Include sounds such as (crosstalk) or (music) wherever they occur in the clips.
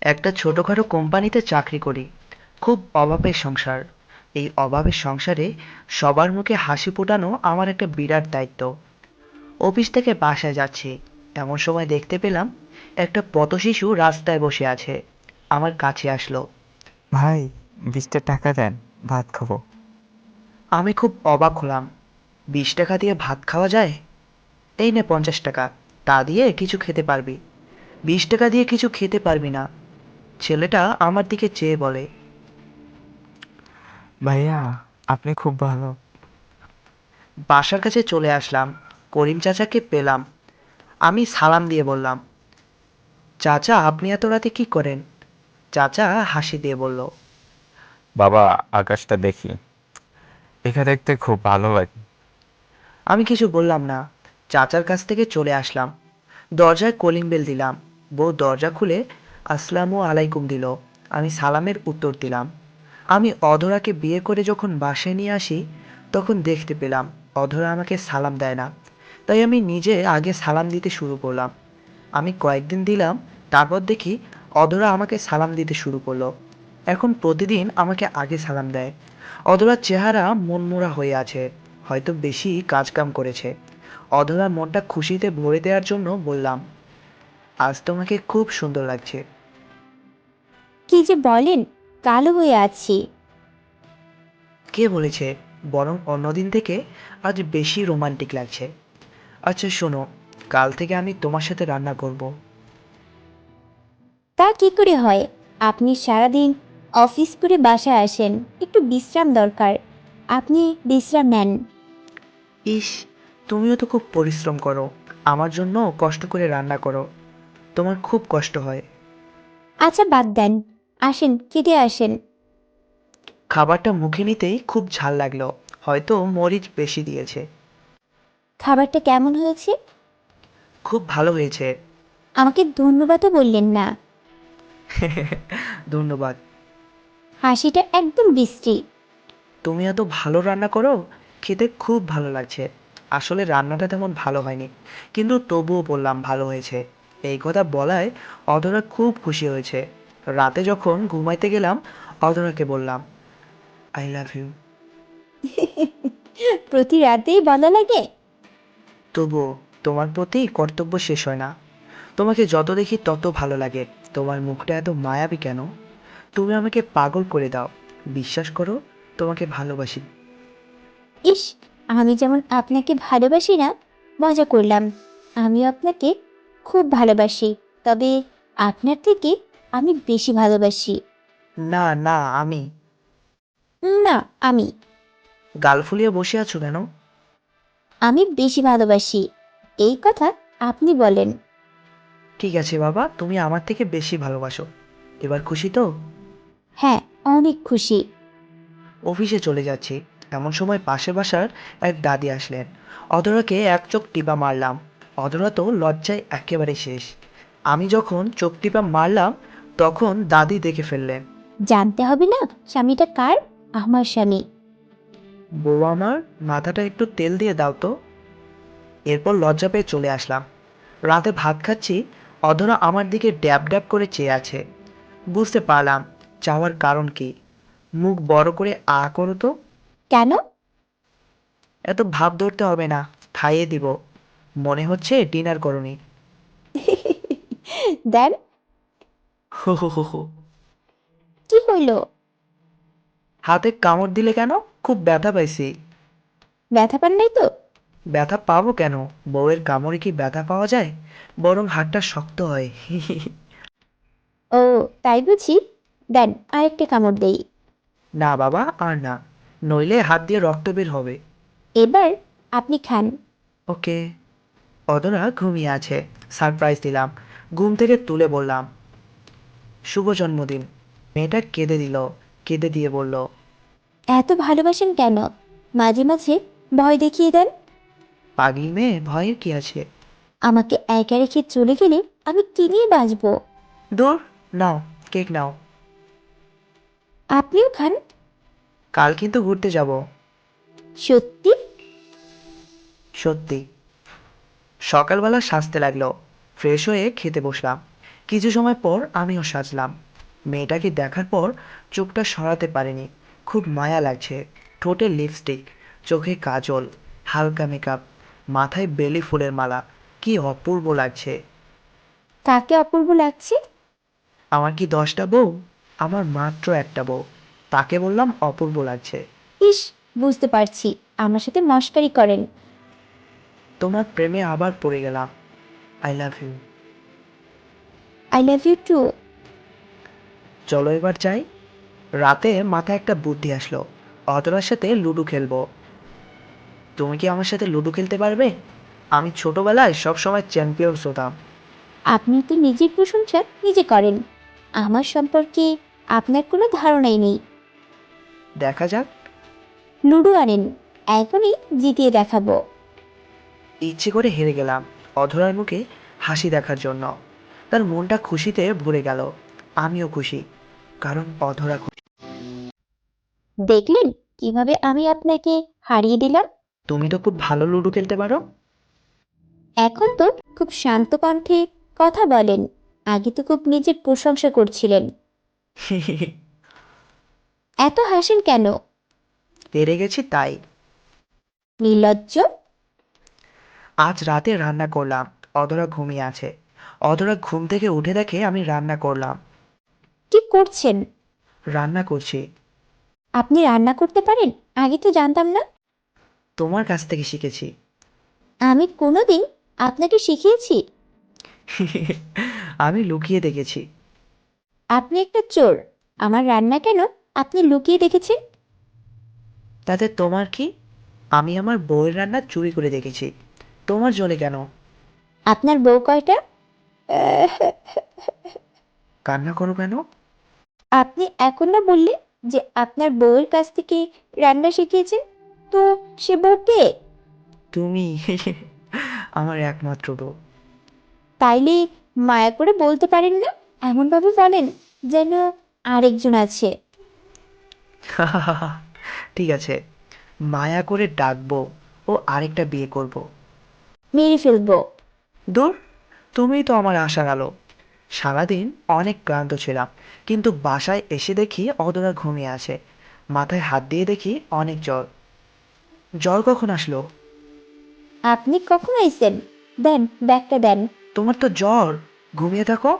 একটা ছোটোখাটো কোম্পানিতে চাকরি করি। খুব অভাবের সংসার। এই অভাবের সংসারে সবার মুখে হাসি ফোটানো আমার একটা বিরাট দায়িত্ব। অফিস থেকে বাসায় যাচ্ছি। এমন সময় দেখতে পেলাম একটা পথশিশু রাস্তায় বসে আছে। আমার কাছে আসলো। ভাই বিশটা টাকা দেন ভাত খাব। আমি খুব অবাক হলাম। বিশ টাকা দিয়ে ভাত খাওয়া যায়? এই নে পঞ্চাশ টাকা। তা দিয়ে কিছু খেতে পারবি। বিশ টাকা দিয়ে কিছু খেতে পারবি না। ছেলেটা আমার দিকে চেয়ে বলে ভাইয়া আপনি খুব ভালো। বাসার কাছে চলে আসলাম করিম চাচাকে পেলাম। আমি সালাম দিয়ে বললাম চাচা আপনি এত রাতে কি করেন? চাচা হাসি দিয়ে বলল বাবা আকাশটা দেখি। এখানে দেখতে খুব ভালো লাগে। আমি কিছু বললাম না চাচার কাছ থেকে চলে আসলাম। দরজায় কলিং বেল দিলাম। বউ দরজা খুলে আসসালামু আলাইকুম দিল। আমি সালামের উত্তর দিলাম। আমি অধরাকে বিয়ে করে যখন বাসায় নিয়ে আসি, তখন দেখতে পেলাম অধরা আমাকে সালাম দেয় না। তাই আমি নিজে আগে সালাম দিতে শুরু করলাম। আমি কয়েকদিন দিলাম, তারপর দেখি অধরা আমাকে সালাম দিতে শুরু করল। এখন প্রতিদিন আমাকে আগে সালাম দেয়। অধরার চেহারা মনমোরা হয়ে আছে, হয়তো বেশি কাজকাম করেছে। অধরার মনটা খুশিতে ভরে দেওয়ার জন্য বললাম, আজ তোমাকে খুব সুন্দর লাগছে। কি যে বলেন কালো হয়ে আছি। কে বলেছে? বরং অন্যদিন থেকে আজ বেশি রোমান্টিক লাগছে। আচ্ছা শোনো কাল থেকে আমি তোমার সাথে রান্না করব। তা কি করে হয়? আপনি সারাদিন অফিস করে বাসায় আসেন একটু বিশ্রাম দরকার। আপনি বিশ্রাম নেন। ইস তুমিও তো খুব পরিশ্রম করো। আমার জন্য কষ্ট করে রান্না করো। তোমার খুব কষ্ট হয়। আচ্ছা বাদ দেন। আসেন খেতে আসেন। খাবারটা মুখে নিতেই খুব ঝাল লাগল হয়তো মরিচ বেশি দিয়েছে। খাবারটা কেমন হয়েছে? খুব ভালো হয়েছে। আমাকে ধন্যবাদও বললেন না। (laughs) ধন্যবাদ। হাসিটা একদম বৃষ্টি তুমি এত ভালো রান্না করো খেতে খুব ভালো লাগছে। আসলে রান্নাটা তেমন ভালো হয়নি কিন্তু তবুও বললাম ভালো হয়েছে। এই কথা বলায় অধরা খুব খুশি হয়েছে। রাতে যখন ঘুমাইতে গেলাম অধরাকে বললাম আই লাভ ইউ প্রতি রাতেই বলা লাগে? তবুও তোমার প্রতি কর্তব্য শেষ হয় না। তোমাকে যত দেখি তত ভালো লাগে। তোমার মুখটা এত মায়াবী কেন? তুমি আমাকে পাগল করে দাও। বিশ্বাস করো তোমাকে ভালোবাসি। ইস আমি যেমন আপনাকে ভালোবাসি না মজা করলাম। আমিও আপনাকে খুব ভালোবাসি। তবে আপনার থেকে আমি বেশি ভালোবাসি। না না আমি। না আমি। গাল ফুলিয়ে বসে আছো কেন? আমি বেশি ভালোবাসি। এই কথা আপনি বলেন। ঠিক আছে বাবা তুমি আমার থেকে বেশি ভালোবাসো। এবার খুশি তো? হ্যাঁ অনেক খুশি। অফিসে চলে যাচ্ছি। এমন সময় পাশে বাসার এক দাদি আসলেন। অধরাকে এক চোখ টিপা মারলাম। অধরা তো লজ্জায় একেবারে শেষ। আমি যখন চোখ টিপা মারলাম তখন দাদি দেখে ফেললেন জানতে হবে না স্বামীটা কার? আমার স্বামী। বউ আমার মাথাটা একটু তেল দিয়ে দাও তো। এরপর লজ্জা পেয়ে চলে আসলাম। রাতে ভাত খাচ্ছি অধরা আমার দিকে ড্যাব ড্যাব করে চেয়ে আছে। বুঝতে পারলাম চাওয়ার কারণ কি। মুখ বড় করে আ করো তো। কেন? এত ভাব ধরতে হবে না খাইয়ে দিব। মনে হচ্ছে ডিনার করনি। (laughs) দেন হো হো হো হো। কি হইল? হাতে কামড় দিলে কেন? খুব ব্যথা পাইছি। ব্যথা পান নাই তো? ব্যথা পাবো কেন? বউয়ের কামড়ে কি ব্যথা পাওয়া যায়? বরং হাতটা শক্ত হয়। ও তাই বুঝি? দেন আরেকটা কামড় দেই। না বাবা আর না। নইলে হাত দিয়ে রক্ত বের হবে। এবার আপনি খান। ওকে। অদরা ঘুমিয়ে আছে। সারপ্রাইজ দিলাম। ঘুম থেকে তুলে বললাম শুভ জন্মদিন। মেয়েটা কেঁদে দিল কেঁদে দিয়ে বলল এত ভালোবাসেন কেন? মাঝে মাঝে ভয় দেখিয়ে দেন। পাগলি মেয়ে ভয়ের কি আছে? আমাকে একা রেখে চলে গেলে আমি কি নিয়ে বাঁচবো? দূর নাও কেক নাও। আপনিও খান। কাল কিন্তু ঘুরতে যাব। সত্যি? সত্যি। সকালবেলা সাজতে লাগল ফ্রেশ হয়ে খেতে বসলাম। কিছু সময় পর আমিও সাজলাম। মেয়েটাকে দেখার পর চোখটা সরাতে পারিনি। খুব মায়া লাগছে। ঠোঁটে লিপস্টিক চোখে কাজল হালকা মেকআপ মাথায় বেলি ফুলের মালা। কি অপূর্ব লাগছে। কাকে অপূর্ব লাগছে? আমার কি দশটা বউ? আমার মাত্র একটা বউ। তাকে বললাম অপূর্ব লাগছে। ইস বুঝতে পারছি। আমার সাথে মস্কারি করেন। তোমার প্রেমে আবার পড়ে গেলাম। I love you I love you too চলো এবার যাই। রাতে মাথায় একটা বুদ্ধি আসলো। অতরার সাথে লুডো খেলব। তুমি কি আমার সাথে লুডো খেলতে পারবে? আমি ছোটবেলায় সবসময় চ্যাম্পিয়ন্স হতাম। আপনি তো নিজের প্রশংসা নিজে করেন। আমার সম্পর্কে আপনার কোনো ধারণাই নেই। দেখা যাক। লুডো আনেন। এখনই জিতিয়ে দেখাবো। ইচ্ছে করে হেরে গেলাম অধরার মুখে হাসি দেখার জন্য। তার মনটা খুশিতে ভরে গেল। আমিও খুশি কারণ অধরা খুশি। দেখলেন? কীভাবে আমি আপনাকে হারিয়ে দিলাম? তুমি তো খুব ভালো লুডো খেলতে পারো। এখন তো খুব শান্ত কণ্ঠে কথা বলেন। আগে তো খুব নিজের প্রশংসা করছিলেন। (laughs) এত হাসেন কেন? পেরে গেছি তাই। নির্লজ্জ? আজ রাতে রান্না করলাম অধরা ঘুমিয়ে আছে। অধরা ঘুম থেকে উঠে দেখে আমি রান্না করলাম। কি করছেন? রান্না করছি। আপনি রান্না করতে পারেন? আগে তো জানতাম না। তোমার কাছ থেকে শিখেছি। আমি কোনোদিন আপনাকে শিখিয়েছি? (laughs) আমি লুকিয়ে দেখেছি। আপনি একটা চোর। আমার রান্না কেন আপনি লুকিয়ে দেখেছেন? তাতে তোমার কি? আমি আমার বউয়ের রান্না চুরি করে দেখেছি। তোমার জলে কেন? আপনার বউ কয়টা? কান্না করো কেন? আপনি এখন না বললেন যে আপনার বউয়ের কাছ থেকে রান্না শিখিয়েছেন তো সে বউ কে? তুমি আমার একমাত্র বউ। তাইলে মায়া করে বলতে পারেন না এমনভাবে বলেন যেন আরেকজন আছে। (laughs) ঠিক আছে মায়া করে ডাকবো ও আরেকটা বিয়ে করব। মেরে ফেলব। দূর। তুমিই তো আমার আশার আলো সারাদিন অনেক ক্লান্ত ছিলাম কিন্তু বাসায় এসে দেখি অদরা ঘুমিয়ে আছে। মাথায় হাত দিয়ে দেখি অনেক জ্বর। জ্বর কখন আসলো? আপনি কখন আইসেন দেন ব্যাগটা দেন। তোমার তো জ্বর। ঘুমিয়ে থাকো।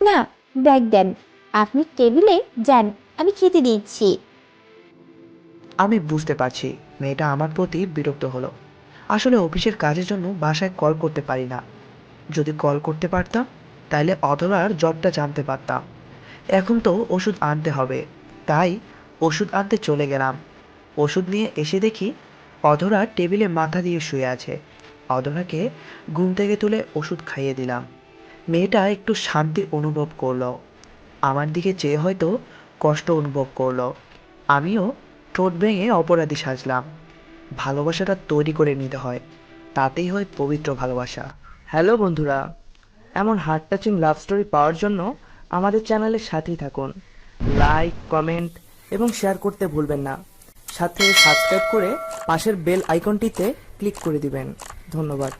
না ব্যাগ দেন। আপনি টেবিলে যান আমি খেতে দিচ্ছি। আমি বুঝতে পারছি মেয়েটা আমার প্রতি বিরক্ত হলো। আসলে অফিসের কাজের জন্য বাসায় কল করতে পারি না। যদি কল করতে পারতাম তাহলে অধরার জ্বরটা জানতে পারতাম। এখন তো ওষুধ আনতে হবে, তাই ওষুধ আনতে চলে গেলাম। ওষুধ নিয়ে এসে দেখি অধরা টেবিলে মাথা দিয়ে শুয়ে আছে। অধরাকে ঘুম থেকে তুলে ওষুধ খাইয়ে দিলাম। মেয়েটা একটু শান্তি অনুভব করল। আমার দিকে চেয়ে হয়তো কষ্ট অনুভব করল। আমিও ঠোঁট ভেঙে অপরাধী সাজলাম। ভালোবাসাটা তৈরি করে নিতে হয়, তাতেই হয় পবিত্র ভালোবাসা। হ্যালো বন্ধুরা, এমন হার্ট টাচিং লাভ স্টোরি পাওয়ার জন্য আমাদের চ্যানেলের সাথেই থাকুন। লাইক কমেন্ট এবং শেয়ার করতে ভুলবেন না। সাথে সাবস্ক্রাইব করে পাশের বেল আইকনটিতে ক্লিক করে দিবেন। ধন্যবাদ।